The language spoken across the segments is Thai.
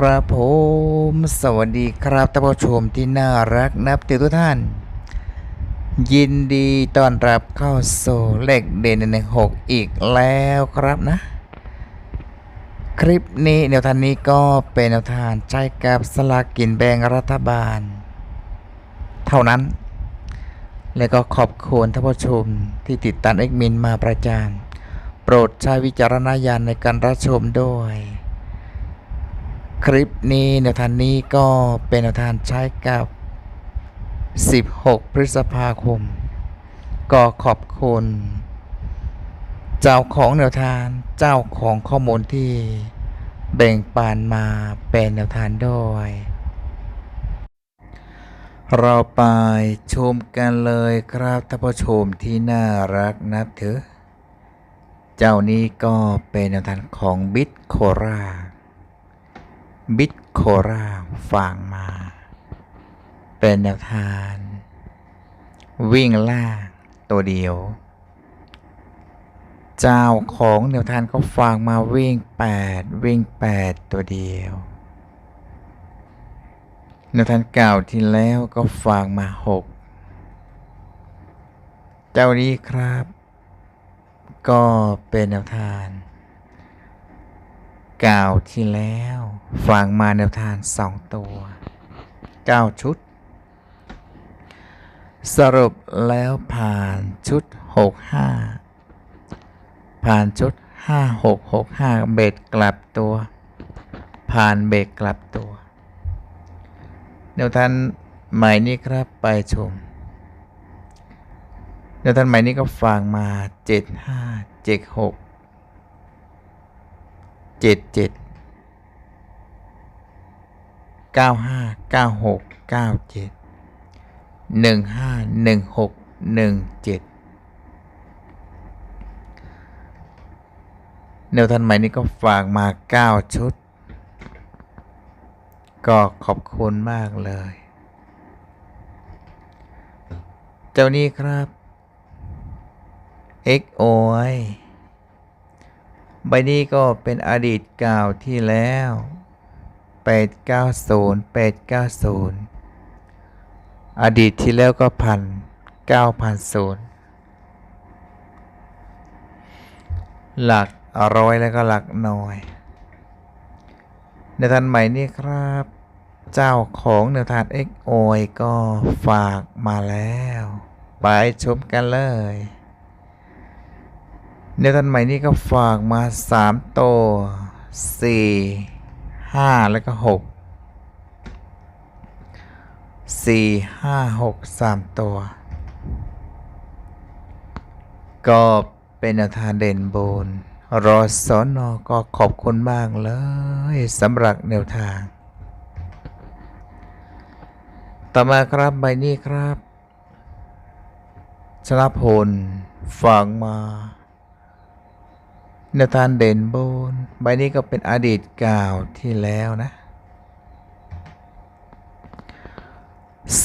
ครับผม สวัสดีครับท่านผู้ชมที่น่ารักนับถือทุกท่าน ยินดีต้อนรับเข้าสู่เลขเด่นในหกอีกแล้วครับนะ คลิปนี้แนวทางนี้ก็เป็นแนวทางใช้กับสลากกินแบ่งรัฐบาล เท่านั้น และก็ขอบคุณท่านผู้ชมที่ติดตามเอ็กมินมาประจานโปรดใช้วิจารณญาณในการรับชมด้วย คลิปนี้แนวทางนี้ก็เป็นแนวทางใช้กับ 16 พฤษภาคม ก็ขอบคุณ เจ้าของแนวทางเจ้าของข้อมูลที่แบ่งปันมาเป็นแนวทางด้วย เราไปชมกันเลยครับท่านผู้ชมที่น่ารักนับถือ เจ้านี้ก็เป็นแนวทางของบิทโครา บิทโคราฟังมา เป็นแนวทางวิ่งล่างตัวเดียว เจ้าของแนวทางก็ฟังมาวิ่ง 8 วิ่ง 8 ตัวเดียวแนวทางเก่าที่แล้วก็ฟังมา 6 เจ้านี้ครับ ก็เป็นแนวทาง ก่าวที่แล้วฟังมาแนวทาง2ตัว 9 ชุด สรุปแล้วผ่านชุด 65 ผ่านชุด 5665 เบ็ดกลับตัว ผ่านเบรกกลับตัว แนวทางใหม่นี้ครับไปชมแนวทางใหม่นี้ก็ฟังมา 75 76 77 95 96 97 15 16 17แนวทันใหม่นี้ก็ฝากมา9ชุด ก็ขอบคุณมากเลย เจ้านี้ครับ X O I ใบนี้ก็เป็นอดีตเก่าที่แล้ว 890 890 อดีตที่แล้วก็พันเก้าพันศูนย์หลักร้อยแล้วก็หลักหน่วย ในทันใหม่นี่ครับ เจ้าของแนวทาง X o ก็ฝากมาแล้ว ไปชมกันเลย แนวทันใหม่นี่ก็ฝากมา3ตัว4 5 แล้วก็6สี่ห้าหกสามตัว ก็เป็นแนวทางเด่นบนรอสอนอก็ขอบคุณมากเลยสำหรับแนวทาง ต่อมาครับใบนี้ครับ ชนะพลฟังมา แนวทางเด่นบนใบนี้ก็เป็นอดีตเก่าที่แล้วนะ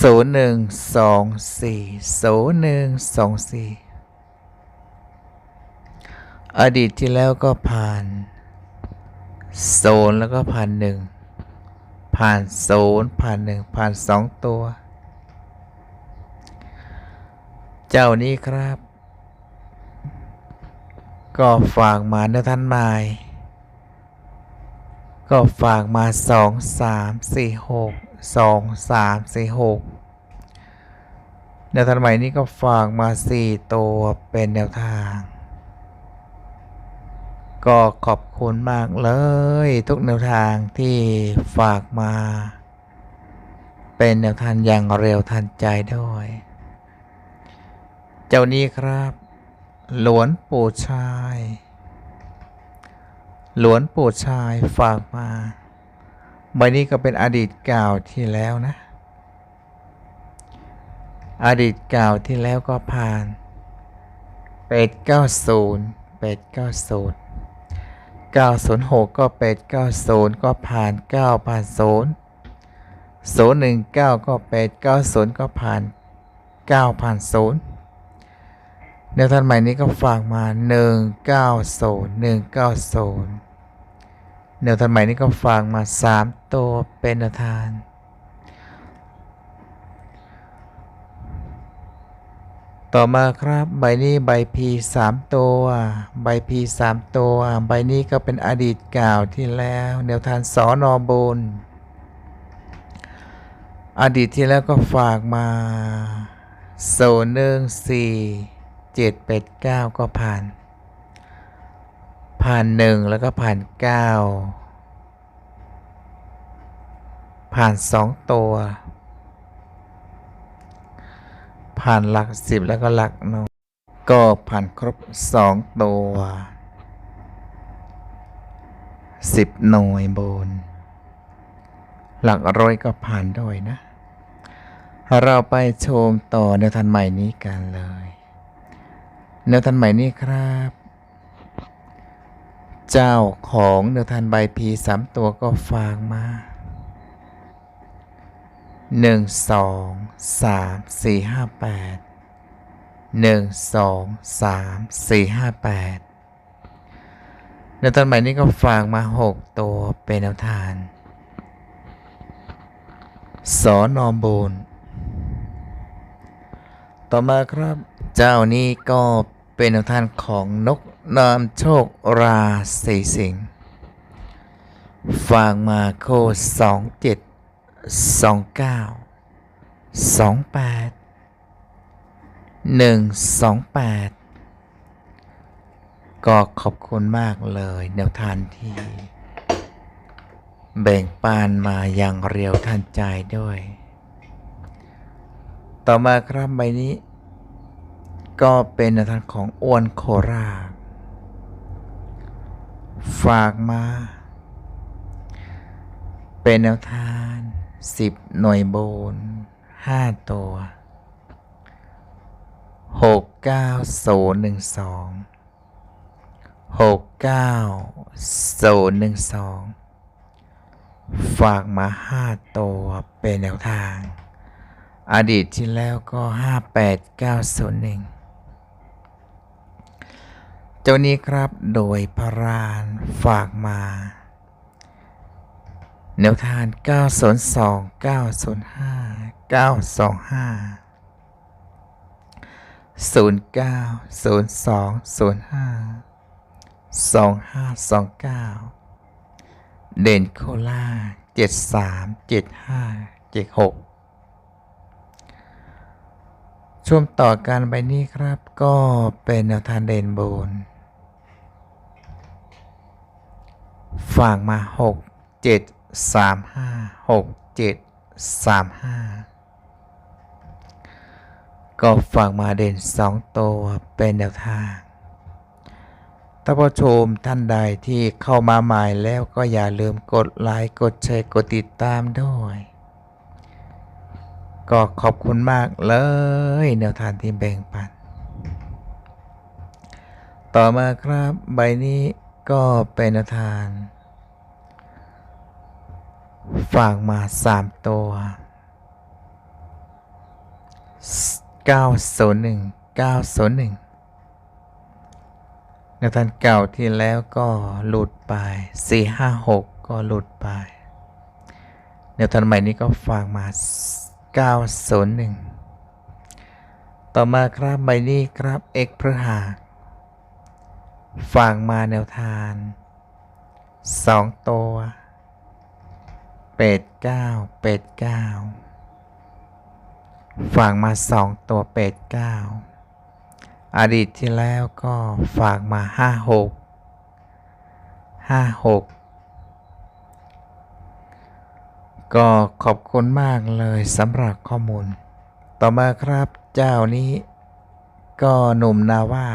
ศูนย์หนึ่งสองสี่ศูนย์หนึ่งสองสี่อดีตที่แล้วก็ผ่านโซนแล้วก็ผ่านหนึ่งผ่านโซนผ่านหนึ่งผ่านสองตัว เจ้านี้ครับ ก็ฝากมาเนื้อท่านใหม่ก็ฝากมาสองสามสี่หกสองสามสี่หกแนวทางใหม่นี้ก็ฝากมาสี่ตัวเป็นแนวทาง ก็ขอบคุณมากเลย ทุกแนวทางที่ฝากมา เป็นแนวทางอย่างเร็วทันใจด้วย เจ้านี้ครับ หลวนปู่ชาย หลวนปู่ชายฝากมาใบนี้ก็เป็นอดีตเก่าที่แล้วนะ อดีตเก่าที่แล้วก็ผ่านเป็ดเก้าศูนย์เป็ดเก้าศูนย์เก้าศูนย์หกก็เป็ดเก้าศูนย์ก็ผ่านเก้าผ่านศูนย์ศูนย์หนึ่งเก้าก็เป็ดเก้าศูนย์ก็ผ่านเก้าผ่านศูนย์ แนวทางใหม่นี้ก็ฝากมาหนึ่งเก้าศูนหนึ่งเก้านแนวทางใหม่นี้ก็ฝากมาสามตัวเป็นแนวทางต่อมาครับใบนี้ใบพีสามตัว ใบพีสามตัว ใบนี้ก็เป็นอดีตเก่าวที่แล้วแนวทางสอนอบน อดีตที่แล้วก็ฝากมาโซนหนึ่งสี่ เจ็ดแปดเก้าก็ผ่าน ผ่านหนึ่งแล้วก็ผ่านเก้าผ่านสองตัว ผ่านหลักสิบแล้วก็หลักหน่วยก็ผ่านครบสองตัวสิบหน่วยบน หลักร้อยก็ผ่านด้วยนะ เราไปชมต่อแนทันใหม่นี้กันเลย แนวทันใหม่นี้ครับ เจ้าของแนวทันใบพีสามตัวก็ฝากมาหนึ่งสองสามสี่ห้าแปดหนึ่งสองสามสี่ห้าแปดแนวทันใหม่นี้ก็ฝากมาหกตัวเป็นแนวทานสอนอมบูนต่อมาครับ เจ้านี้ก็ เป็นทางของนกนามโชคราศีสิงห์ฝากมาโคสองเจ็ดสองเก้าสองแปดหนึ่งสองแปดก็ขอบคุณมากเลยแนวทานที่ แบ่งปานมาอย่างเรียวทันใจด้วย ต่อมาครับใบนี้ ก็เป็นแนวทางของอ้วนโคราชฝากมา เป็นแนวทางสิบหน่วยโบนห้าตัวหกเก้าศูนย์หนึ่งสองหกเก้าศูนย์หนึ่งสองฝากมาห้าตัวเป็นแนวทาง อดีตที่แล้วก็ห้าแปดเก้าศูนย์หนึ่ง เจ้านี้ครับโดยพระรานฝากมา แนวทาง902 905 925 09 02 05 2529 เด่นโคล่าเจ็ดสามเจ็ดห้าเจ็ดหกช่วงต่อการใบนี้ครับก็เป็นแนวทางเด่นบน ฝากมาหกเจ็ดสามห้าหกเจ็ดสามห้าก็ฝากมาเด่นสองตัวเป็นแนวทางถ้านผู้ชมท่านใดที่เข้ามาใหม่แล้วก็อย่าลืมกดไลค์กดแชร์กดติดตามด้วย ก็ขอบคุณมากเลยแนวทางที่แบ่งปัน ต่อมาครับใบนี้ ก็เป็นทาง ฝากมาสามตัวเก้าศูนย์หนึ่งเก้าศูนย์หนึ่งแนวทางเก่าที่แล้วก็หลุดไป456ก็หลุดไปแนวทางใหม่นี้ก็ฝากมา 901 ต่อมาครับใบนี้ครับเอกพฤหาก ฝากมาแนวทาง2ตัวเป็ด9เป็ด9ฝากมา2ตัวเป็ด9อดีตที่แล้วก็ฝากมาห้าหกห้าหกก็ขอบคุณมากเลยสำหรับข้อมูล ต่อมาครับเจ้านี้ก็หนุ่มนาว่า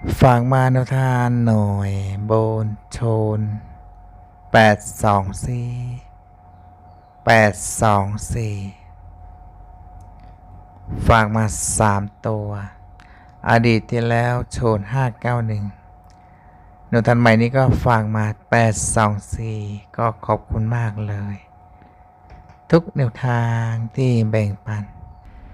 ฝากมาแนวทานหน่อยโบนโชนแปดสองสี่แปดสองสี่ฝากมา3ตัว อดีตที่แล้วโชน591หนูทันใหม่นี้ก็ฝากมา824ก็ขอบคุณมากเลย ทุกแนวทางที่แบ่งปัน